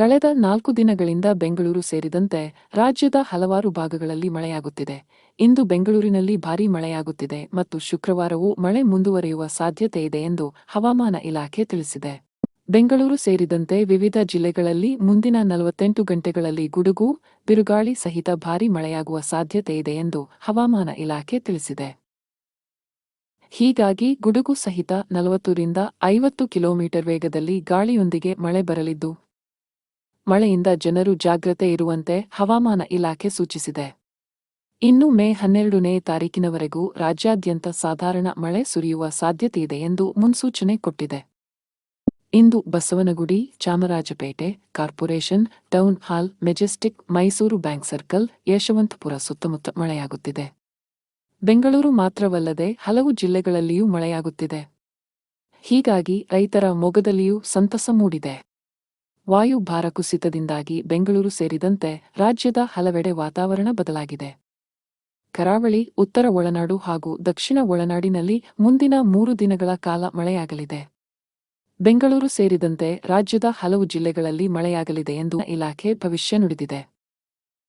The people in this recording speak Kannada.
ಕಳೆದ ನಾಲ್ಕು ದಿನಗಳಿಂದ ಬೆಂಗಳೂರು ಸೇರಿದಂತೆ ರಾಜ್ಯದ ಹಲವಾರು ಭಾಗಗಳಲ್ಲಿ ಮಳೆಯಾಗುತ್ತಿದೆ. ಇಂದು ಬೆಂಗಳೂರಿನಲ್ಲಿ ಭಾರೀ ಮಳೆಯಾಗುತ್ತಿದೆ ಮತ್ತು ಶುಕ್ರವಾರವೂ ಮಳೆ ಮುಂದುವರಿಯುವ ಸಾಧ್ಯತೆ ಇದೆ ಎಂದು ಹವಾಮಾನ ಇಲಾಖೆ ತಿಳಿಸಿದೆ. ಬೆಂಗಳೂರು ಸೇರಿದಂತೆ ವಿವಿಧ ಜಿಲ್ಲೆಗಳಲ್ಲಿ ಮುಂದಿನ ನಲವತ್ತೆಂಟು ಗಂಟೆಗಳಲ್ಲಿ ಗುಡುಗು, ಬಿರುಗಾಳಿ ಸಹಿತ ಭಾರೀ ಮಳೆಯಾಗುವ ಸಾಧ್ಯತೆ ಇದೆ ಎಂದು ಹವಾಮಾನ ಇಲಾಖೆ ತಿಳಿಸಿದೆ. ಹೀಗಾಗಿ ಗುಡುಗು ಸಹಿತ ನಲವತ್ತರಿಂದ ಐವತ್ತು ಕಿಲೋಮೀಟರ್ ವೇಗದಲ್ಲಿ ಗಾಳಿಯೊಂದಿಗೆ ಮಳೆ ಬರಲಿದ್ದು ಮಳೆಯಿಂದ ಜನರು ಜಾಗ್ರತೆ ಇರುವಂತೆ ಹವಾಮಾನ ಇಲಾಖೆ ಸೂಚಿಸಿದೆ. ಇನ್ನು ಮೇ ಹನ್ನೆರಡನೇ ತಾರೀಕಿನವರೆಗೂ ರಾಜ್ಯಾದ್ಯಂತ ಸಾಧಾರಣ ಮಳೆ ಸುರಿಯುವ ಸಾಧ್ಯತೆಯಿದೆ ಎಂದು ಮುನ್ಸೂಚನೆ ಕೊಟ್ಟಿದೆ. ಇಂದು Basavanagudi, Chamarajpet, corporation, town hall, Majestic, Mysuru bank circle, Yeshwantpur ಸುತ್ತಮುತ್ತ ಮಳೆಯಾಗುತ್ತಿದೆ. ಬೆಂಗಳೂರು ಮಾತ್ರವಲ್ಲದೆ ಹಲವು ಜಿಲ್ಲೆಗಳಲ್ಲಿಯೂ ಮಳೆಯಾಗುತ್ತಿದೆ. ಹೀಗಾಗಿ ರೈತರ ಮೊಗದಲ್ಲಿಯೂ ಸಂತಸ ಮೂಡಿದೆ. ವಾಯು ಭಾರ ಕುಸಿತದಿಂದಾಗಿ ಬೆಂಗಳೂರು ಸೇರಿದಂತೆ ರಾಜ್ಯದ ಹಲವೆಡೆ ವಾತಾವರಣ ಬದಲಾಗಿದೆ. ಕರಾವಳಿ, ಉತ್ತರ ಒಳನಾಡು ಹಾಗೂ ದಕ್ಷಿಣ ಒಳನಾಡಿನಲ್ಲಿ ಮುಂದಿನ ಮೂರು ದಿನಗಳ ಕಾಲ ಮಳೆಯಾಗಲಿದೆ. ಬೆಂಗಳೂರು ಸೇರಿದಂತೆ ರಾಜ್ಯದ ಹಲವು ಜಿಲ್ಲೆಗಳಲ್ಲಿ ಮಳೆಯಾಗಲಿದೆ ಎಂದು ಇಲಾಖೆ ಭವಿಷ್ಯ ನುಡಿದಿದೆ.